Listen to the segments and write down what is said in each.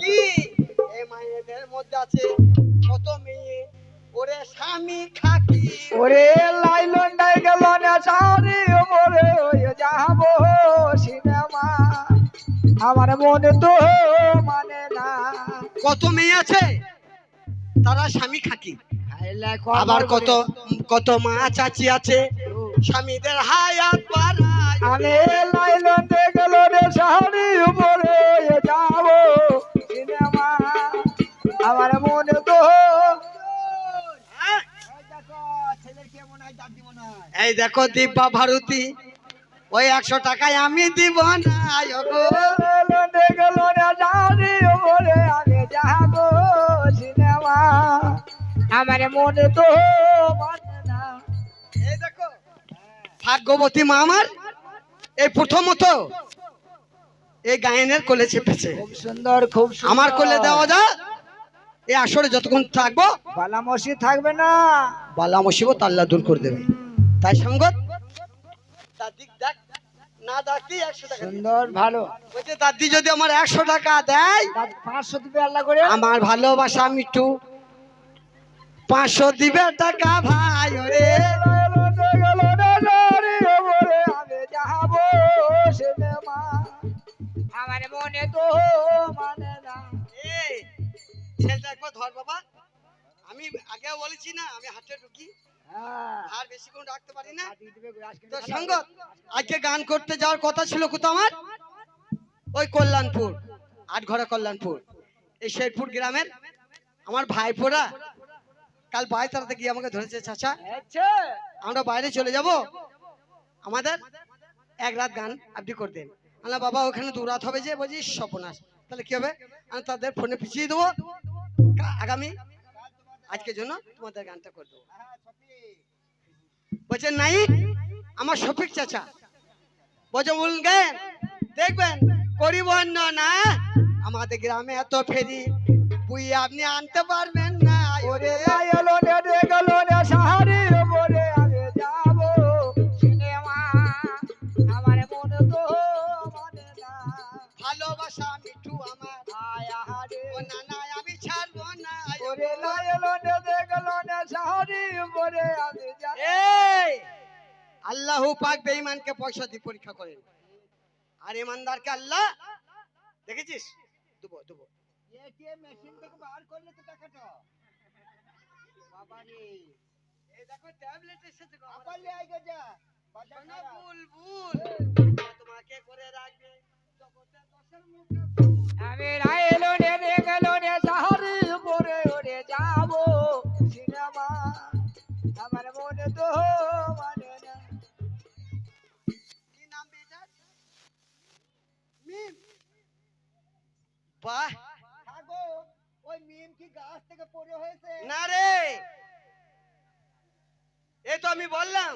কি? এই মায়েদের মধ্যে আছে কত মেয়ে। ওরে স্বামী খাকি। ওরে লাইলন ডাই গেল না সারি ওরে ওই যাব সিনেমা। আমার মনে তো মানে না। কত মেয়ে আছে? তারা স্বামী খাকি। আবার কত কত মা চাচি আছে? স্বামীদের হায়াত বাড়ায়। আমার মনে তো হ্যাঁ? এই দেখো দীপা ভারতী ওই একশো টাকায় আমি দিব না আমার মনে তো না এই দেখো ভাগ্যবতী মা আমার এই প্রথমত এই গায়নের কোলে চেপেছে। খুব সুন্দর খুব আমার কোলে দেওয়া যা এই আসরে যতক্ষণ থাকব বালা বালামসি থাকবে না। বালা মুসিবত আল্লাহ দূর করে দেবে। তাই সঙ্গত তার দিক দেখ না ডাকতেই একশো টাকা সুন্দর ভালো। বলছে দাদি যদি আমার একশো টাকা দেয় পাঁচশো দিবে আল্লাহ করে। আমার ভালোবাসা মিটু পাঁচশো দিবে টাকা ভাই ওরে। আমার মনে তো মানে না। ছেলেটা একবার ধর বাবা। আমি বলেছি না আমি হাটে ঢুকি। হ্যাঁ, আর বেশিক্ষণ রাখতে পারি না। তো সঙ্গত আজকে গান করতে যাওয়ার কথা ছিল কোথাও আমার? ওই কল্যাণপুর আটঘরা কল্যাণপুর। এই শেরপুর গ্রামের আমার ভাইপোরা। কাল বাইতারাতে গিয়ে আমাকে ধরেছে চাচা। আমরা বাইরে চলে যাব। আমাদের এক রাত গান আপনি করতেন। আমরা বাবা ওখানে দু রাত হবে যে বলছি সপনাশ তাহলে কি হবে? আমি তাদের ফোনে পিছিয়ে দেবো। আগামী আজকের জন্য তোমাদের গানটা করে দেবো। বলছে নাই, আমার শফিক চাচা। বলছে বলবেন দেখবেন পরিবহন না। আমাদের গ্রামে এত ফেরি বুই আপনি আনতে পারবেন না। ওরে নে, রে গেলো সাহারি আল্লাহ পাক বেঈমানকে পয়সা দিয়ে পরীক্ষা করেন। আর ইমানদারকে আল্লাহ দেখেছিস? দেবো দেবো। এটিএম মেশিন থেকে বার করলে তো টাকাটা। বাবা রে এই দেখো ট্যাবলেট এসেছে আবার লে আইগা যা। বাজার শোনো খারাপ। বুলবুল তোমাকে করে রাখবে। জগতে দশের মুখে আমি রাইলো নে রে গেলো নে সাহারি পরে ওরে যাব। সিনেমা আমার মনে তো মানে বাহ। ওই মিম কি গাছ থেকে পড়ে হয়েছে? না রে। এই তো আমি বললাম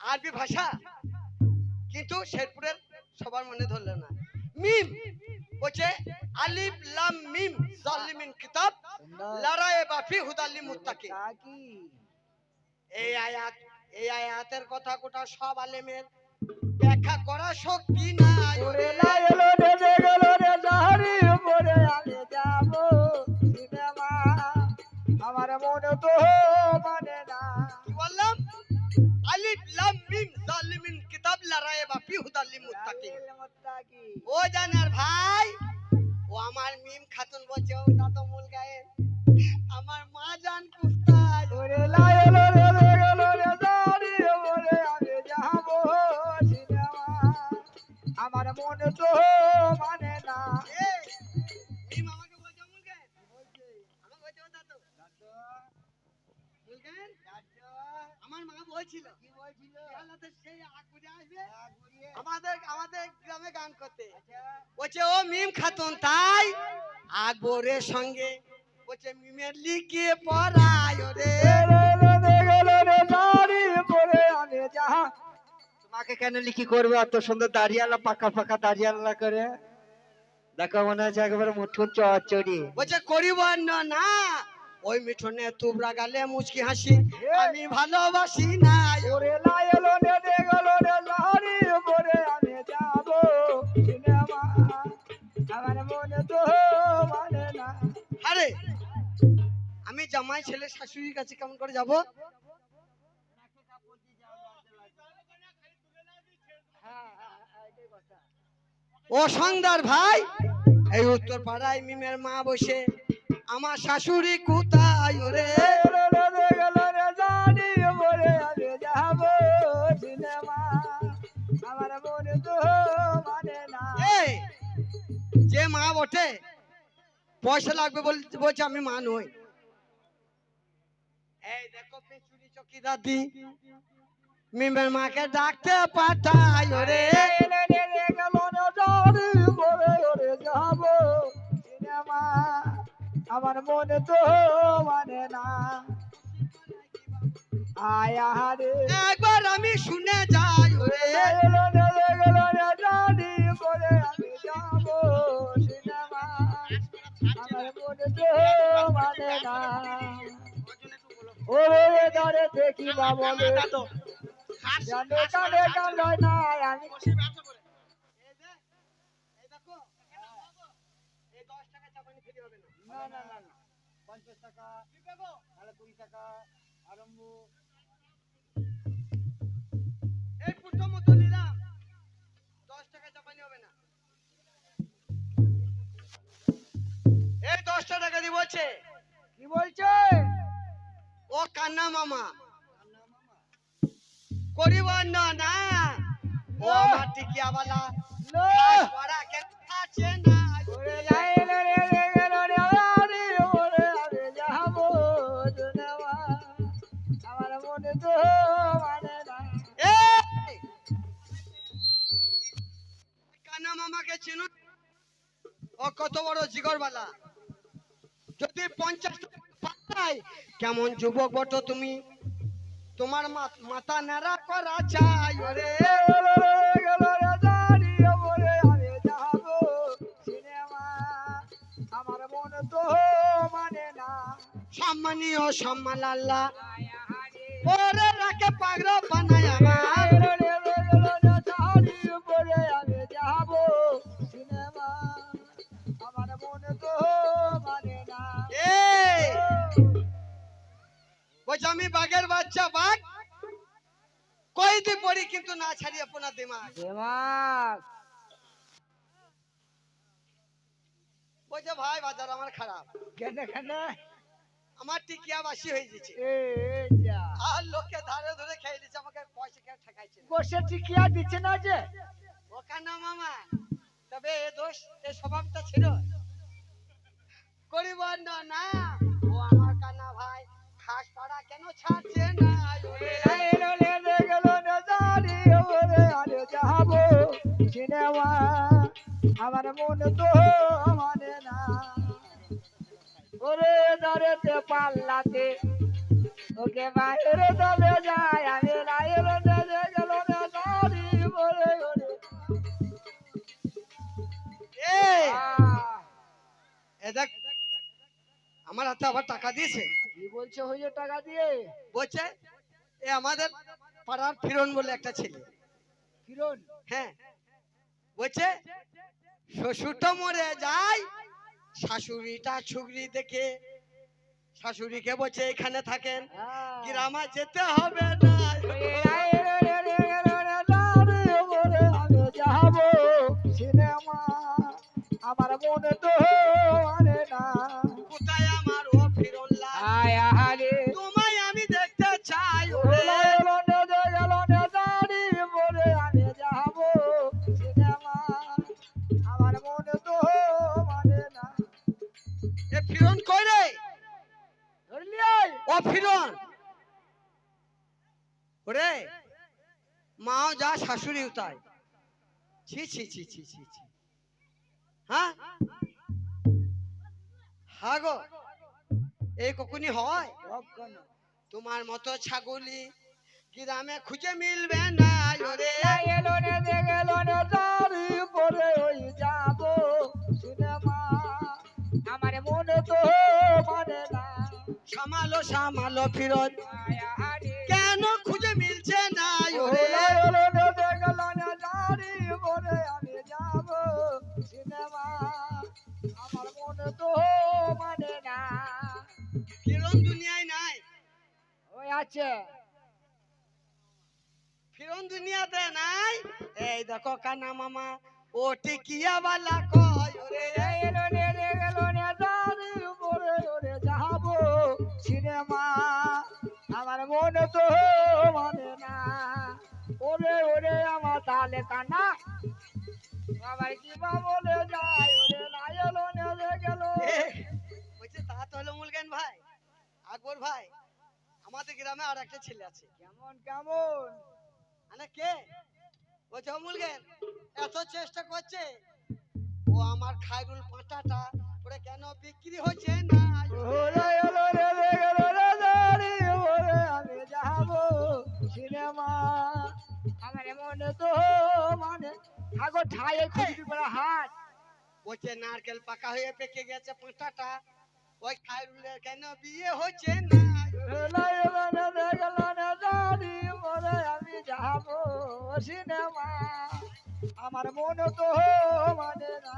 আরবি ভাষা। কিন্তু শেরপুরের সবার মনে ধরলো না। মিম আলিফ লাম মিম জালিমিন কিতাব বাফি হুদাল্লি মুত্তাকি। এই আয়াত এই আয়াতের কথা কোটা সব আলেমের ব্যাখ্যা করা শক্তি নাই। আমার মনে তো মানে না। কি বললাম? আলিফ লাম মিম জালিমিন কিতাব বাফি হুদাল্লি মুত্তাকি। মুত্তাকি। ও জানার ভাই ও আমার মিম খাতুন বলছে ও মূল গায়ের আমার বলছে ও মিম খাতুন তাই? আকবরের সঙ্গে বলছে মিমের লিখিয়ে পড়ায় ওরে তোমাকে কেন লিখি করবে এত সুন্দর দাঁড়িয়ালা পাকা পাকা দাঁড়িয়ালা করে? দেখো মনে হচ্ছে একেবারে মুঠুর চড়ি বলছে করিব না না। ওই মিঠুনে তুবরা গালে মুচকি হাসি। আমি ভালোবাসি না। শাশুড়ির কাছে কেমন করে যাব? ও সন্ধ্যার ভাই, এই উত্তর পাড়ায় মিমের মা বসে। আমার শাশুড়ি কোথায় রে যে মা বটে, পয়সা লাগবে বল- বলছে আমি মা নই। এই দেখো পেছুরি চকিদার দি মিমের মাকে ডাকতে পাঠাই ওরে আমার মনে তো জানে কানে না আমি এই দশ টাকা চাপানি না। না না না না পঞ্চাশ টাকা তাহলে কুড়ি টাকা আরম্ভ এই পুরো মতো নিলাম দশ টাকা চাপানি হবে না এই দশটা টাকা দিয়ে বলছে কি বলছে ও কান্না মামা করিবার না না ও আমার টিকিয়াওয়ালা লো পড়া কেন আছে না ওরে যাই রে রে রে গেল রে ওরে আরে যাব দুনেওয়া আমার মনে তো মানে না এই! কান্না মামাকে চিনো ও কত বড় জিগরবালা যদি পঞ্চাশ টাকা কেমন যুবক বটো তুমি তোমার মাথা নেড়া করা চাই ওরে। মনে মানে সম্মানীয় সম্মান আল্লাহ ওরে রাখে পাগড়া বানায় আমার। বলছে আমি বাঘের বাচ্চা বাঘ। কই দি পড়ি কিন্তু না ছাড়ি আপনার দিমাগ। দেমাগ। বলছে ভাই বাজার আমার খারাপ। কেন কেন? আমার টিকিয়া বাসি হয়ে গেছে। এ যা। আর লোকে ধারে ধরে খেয়ে দিচ্ছে আমাকে পয়সা কেউ ঠেকাইছে? বসে টিকিয়া দিচ্ছে না যে? ও কান্না মামা তবে এ দোষ এ স্বভাবটা ছিল। করিবার না না। ও আমার কান্না ভাই। খাস পাড়া কেন ছাড়ছে না? ওরে? এলো লে রে গেল না জানি ওরে আরে যাব সিনেমা আমার মনে তো মানে না ওরে দাঁড়েতে পাল্লাতে ওকে বাইরে চলে যায় আমি চলে গেল না জানি ওরে ওরে। এ দেখ আমার হাতে আবার টাকা দিয়েছে। বলছে হইছে টাকা দিয়ে বলছে এ আমাদের পাড়ার ফিরন বলে একটা ছেলে কিরণ হ্যাঁ বলছে শ্বশুরটা মরে যায় শাশুড়িটা ছুগরি দেখে শাশুড়িকে বলছে এখানে থাকেন হ্যাঁ। গ্রামে যেতে হবে না আমার মনে তো মাও যা শাশুড়িও তাই। ছি ছি ছি ছি ছি ছি। হ্যাঁ? হ্যাঁ গো। এই কখনই হয়? তোমার মতো ছাগলি গ্রামে খুঁজে মিলবে না ওরে দে গেলো ওই যাব সিনেমা। আমার মনে তো মানে না। সামালো সামালো ফিরত। কেন খুঁজে মিলছে না ওরে যাচ্ছে ফিরন দুনিয়াতে নাই? এই দেখো কানা মামা, ও টিকিয়া বালা কয় সিনেমা। আমার মন তো মানে না। ওরে ওরে, আমার তালে কানা। কি বলে যায়, ওরে গেল। তা তো হলো মুলগেন ভাই, আকবর ভাই। আমাদের গ্রামে আর একটা ছেলে আছে। কেমন কেমন? মানে কে? ও মুলগেন এত চেষ্টা করছে। ও আমার খাইরুল পাঁটাটা ওরে কেন বিক্রি হচ্ছে না? ওরে এলো রে রে গেল রে দাঁড়ি ওরে আমি যাব সিনেমা। আমার এমন তো মানে আগো ঠায়ে খুঁজবি করে হাত বলছে নারকেল পাকা হয়ে পেকে গেছে পাঁটাটা। কেন বিয়ে হচ্ছে না? আমি যাব সিনেমা আমার মনে তো মানে না।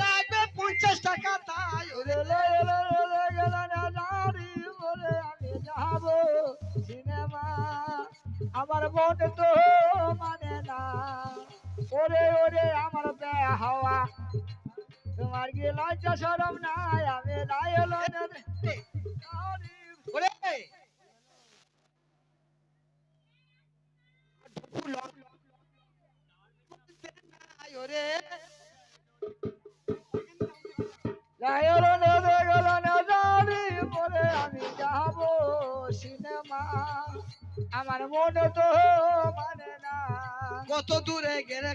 লাগবে পঞ্চাশ টাকা তাই। আমি যাব সিনেমা। আমার মন তো মানে না। ওরে ওরে আমার বে হাওয়া তোমার কি লজ্জা সরম নাই আমি নাই ওরে। গেল না দাঁড়ি আমি যাব সিনেমা। আমার মন তো মানে কত দূরে গেলে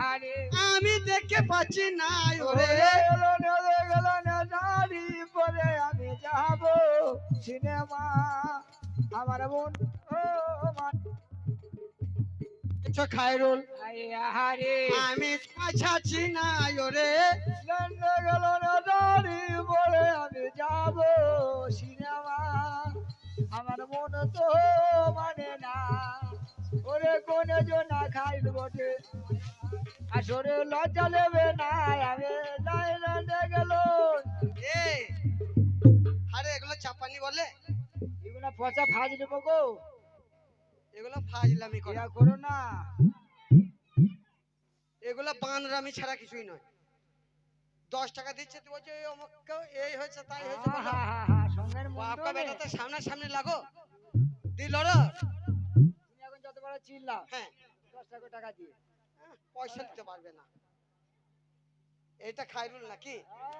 হারে আমি দেখতে পাচ্ছি না ওরে। পরে আমি যাব সিনেমা। আমার খাইরুল আয়া হারে আমি পাচ্ছি না ওরে। গেল না দাঁড়ি পরে আমি যাব সিনেমা। আমার মন তো মানে ওরে কোন জনা খাইল বটে। আসরে লজ্জা নেবে না আমি লাইল্যান্ডে গেল। এ আরে এগুলো চাপানি বলে? এগুলো পচা ভাজ দেবো গো। এগুলো ফাজলামি করে। করো না। এগুলো বানরামি ছাড়া কিছুই নয়। দশ টাকা দিচ্ছে তুই বলছে এই অমুককে এই হয়েছে তাই হয়েছে বাপকা বেটাতে সামনে সামনে লাগো। দিল তুমি যত বড় হ্যাঁ। দশ লাখ টাকা দিয়ে। পয়সা দিতে পারবে না। এটা খাইরুল নাকি?